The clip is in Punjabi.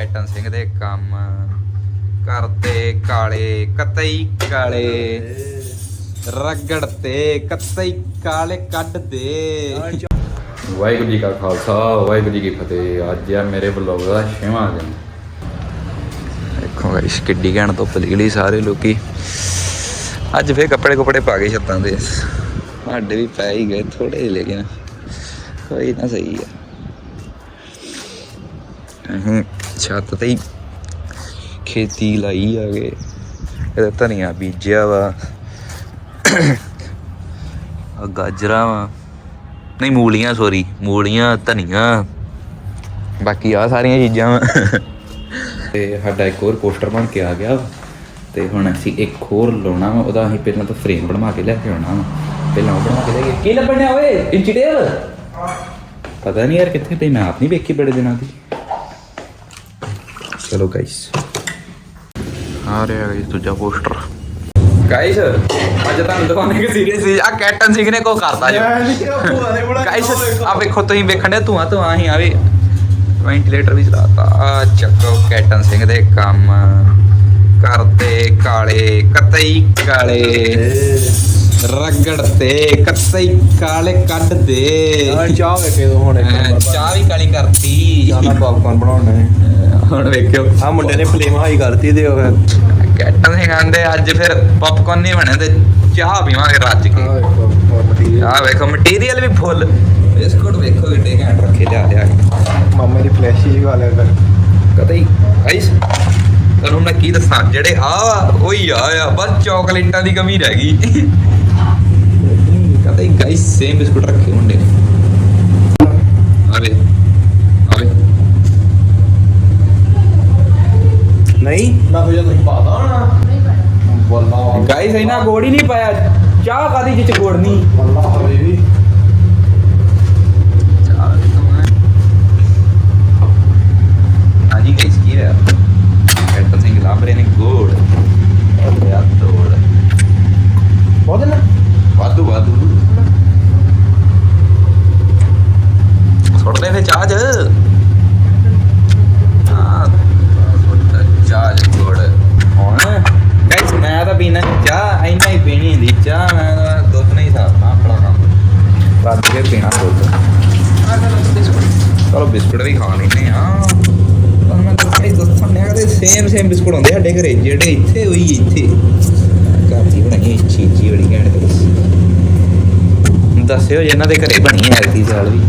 ਕੈਟਨ ਸਿੰਘ ਦੇ ਕੰਮ। ਕਰਦੇ ਕਾਲੇ ਕਤਈ ਕਾਲੇ। ਰਗੜ ਤੇ ਕਤਈ ਕਾਲੇ ਕੱਢ ਦੇ। ਵਾਹਿਗੁਰੂ ਜੀ ਕਾ ਖਾਲਸਾ ਵਾਹਿਗੁਰੂ ਜੀ ਕੀ ਫਤਿਹ। ਅੱਜ ਆ ਮੇਰੇ ਵਲੋਗ ਦਾ ਛੇਵਾਂ ਦਿਨ। ਦੇਖੋ ਗਾਇਸ ਕਿੱਡੀ ਘੈਂਟ ਧੁੱਪ ਨਿਕਲੀ ਸਾਰੇ ਲੋਕੀ। ਅੱਜ ਫੇਰ ਕੱਪੜੇ ਕੁਪੜੇ ਪਾ ਕੇ ਛੱਤਾਂ ਦੇ ਸਾਡੇ ਵੀ ਪੈ ਹੀ ਗਏ ਥੋੜੇ ਜਿਹੇ ਲੇਕਿਨ ਕੋਈ ਨਾ ਸਹੀ ਆ। ਅਸੀਂ ਛੱਤ ਤੇ ਹੀ ਖੇਤੀ ਲਾਈ ਆ ਗਏ ਇਹਦਾ ਧਨੀਆ ਬੀਜਿਆ ਵਾ। ਆ ਗਾਜਰਾਂ ਵਾ। ਨਹੀਂ ਮੂਲੀਆਂ ਸੋਰੀ ਮੂਲੀਆਂ ਧਨੀਆ। ਬਾਕੀ ਆ ਸਾਰੀਆਂ ਚੀਜ਼ਾਂ ਵਾ। ਤੇ ਸਾਡਾ ਇੱਕ ਹੋਰ ਪੋਸਟਰ ਬਣ ਕੇ ਆ ਗਿਆ। ਤੇ ਹੁਣ ਅਸੀਂ ਇੱਕ ਹੋਰ ਲਾਉਣਾ ਵਾ। ਉਹਦਾ ਅਸੀਂ ਪਹਿਲਾਂ ਤਾਂ ਫਰੇਮ ਬਣਵਾ ਕੇ ਲੈ ਕੇ ਆਉਣਾ ਵਾ। ਪਹਿਲਾਂ ਉਹ ਬਣਾ ਕੇ ਲੈ ਕੇ ਕੀ ਲੱਭਣਿਆ ਓਏ? ਇੰਚੀਟੇਲ ਪਤਾ ਨਹੀਂ ਯਾਰ ਕਿੱਥੇ ਪਈ ਮੈਂ ਆਪ ਨਹੀਂ ਵੇਖੀ ਬੜੇ ਦਿਨਾਂ ਦੀ। ਚਲੋ ਗਾਇਸ ਆ ਰਿਹਾ ਗਾਇਸ ਦੂਜਾ ਪੋਸਟਰ ਗਾਇਸ ਅੱਜ ਤੁਹਾਨੂੰ ਦਿਖਾਉਣੇ ਕਿ ਸੀਰੀਅਸ ਆ ਕੈਟਨ ਸਿੰਘ ਨੇ ਕੋ ਕਰਤਾ ਜੋ। ਗਾਇਸ ਆ। ਵੇਖੋ ਤੁਸੀਂ ਵੇਖਣ ਦੇ ਧੂਆਂ ਧੂਆਂ ਹੀ ਆਵੇ ਵੈਂਟੀਲੇਟਰ ਵੀ ਚਲਾਤਾ। ਆ ਚੱਕੋ ਕੈਟਨ ਸਿੰਘ ਦੇ ਕੰਮ। ਕਰਦੇ ਕਾਲੇ ਕਤਈ ਕਾਲੇ। ਰਗੜ ਤੇ ਕਤਈ ਕਾਲੇ ਕੱਢ ਦੇ। ਚਾਹ ਵੇਖੇ ਦੋ ਹੁਣ ਇੱਕ ਹੈਂ, ਚਾਹ ਵੀ ਕਾਲੀ ਕਰਤੀ। ਚਾਹ ਪਾਪਕਾਰਨ ਬਣਾਉਣਾ ਹੈ ਹੁਣ ਵੇਖਿਓ। ਆ ਮੁੰਡੇ ਨੇ ਫਲੇਮ ਹਾਈ ਕਰਤੀ ਤੇ ਉਹ। ਕੈਟਨ ਸਿੰਘ ਆਂਦੇ ਅੱਜ ਫਿਰ ਪੌਪਕਾਰਨ ਨਹੀਂ ਬਣੇ ਤੇ ਚਾਹ ਪੀਵਾਂਗੇ ਰੱਜ ਕੇ। ਆ ਵੇਖੋ ਮਟੀਰੀਅਲ ਵੀ ਫੁੱਲ ਬਿਸਕੁਟ ਵੇਖੋ ਏਡੇ ਘੈਂਟ ਰੱਖੇ ਲਿਆ ਲਿਆ ਕੇ। ਮਾਮੇ ਦੀ ਫਲੈਸ਼ ਹੀ ਗਾ ਲਿਆ ਕਰ। ਕਤਈ ਗਾਇਸ ਤੁਹਾਨੂੰ ਮੈਂ ਕੀ ਦੱਸਾਂ ਜਿਹੜੇ ਆ ਉਹ ਆ ਆ ਬਸ ਚਾਕਲੇਟਾਂ ਦੀ ਕਮੀ ਰਹਿ ਗਈ। ਕਤਈ ਗਾਇਸ ਸੇਮ ਬਿਸਕੁਟ ਰੱਖੇ ਨੇ ਆਵੇ ਆਵੇ ਨਹੀਂ ਮੈਂ ਕਿਹਾ ਤੁਸੀਂ ਪਾਦਾ ਨਾ ਵੱਲਾ ਗਾਇਸ ਇਹਨਾਂ ਗੋੜ ਹੀ ਨਹੀਂ ਪਾਇਆ ਚਾਹ ਕਾਦੀ ਜਿੱਚ ਗੋੜ ਨਹੀਂ ਵੱਲਾ ਹਬੀਬੀ ਹਾਂਜੀ ਗਾਇਸ ਕੀ ਰਿਹਾ ਕੈਟਨ ਸਿੰਘ ਲੱਭ ਰਹੇ ਨੇ ਗੋੜ ਯਾ ਤੋੜ ਬਹੁਤ ਨਾ ਵਾਧੂ ਵਾਧੂ ਸੁੱਟਦੇ ਫੇ ਚਾਹ ਹੁਣ? ਗਾਇਸ ਮੈਂ ਤਾਂ ਪੀਣਾ ਚਾਹ ਇੰਨਾ ਹੀ ਪੀਣੀ ਹੁੰਦੀ। ਚਾਹ ਮੈਂ ਤਾਂ ਦੁੱਧ ਨਹੀਂ ਸਾਫਣਾ ਆਪਣਾ ਕੰਮ। ਰੱਜ ਕੇ ਪੀਣਾ ਦੁੱਧ। ਚਲੋ ਬਿਸਕੁਟ ਵੀ ਖਾ ਲੈਨੇ ਆ ਤੁਹਾਨੂੰ ਮੈਂ ਦੱਸਿਆ ਹੀ ਦੱਸਣ ਨੇ ਸੇਮ ਸੇਮ ਬਿਸਕੁਟ ਹੁੰਦੇ ਸਾਡੇ ਘਰੇ, ਜਿਹੜੇ ਇੱਥੇ ਹੋਈ, ਇੱਥੇ। ਘਰ ਬਣਾਈ ਚੀਜ਼ੀ ਬੜੀ ਘੈਂਟ ਦੱਸਿਓ ਜੇ ਦੇ ਘਰੇ ਬਣੀ ਹੈ ਐਲਤੀ ਸਾਲ ਵੀ।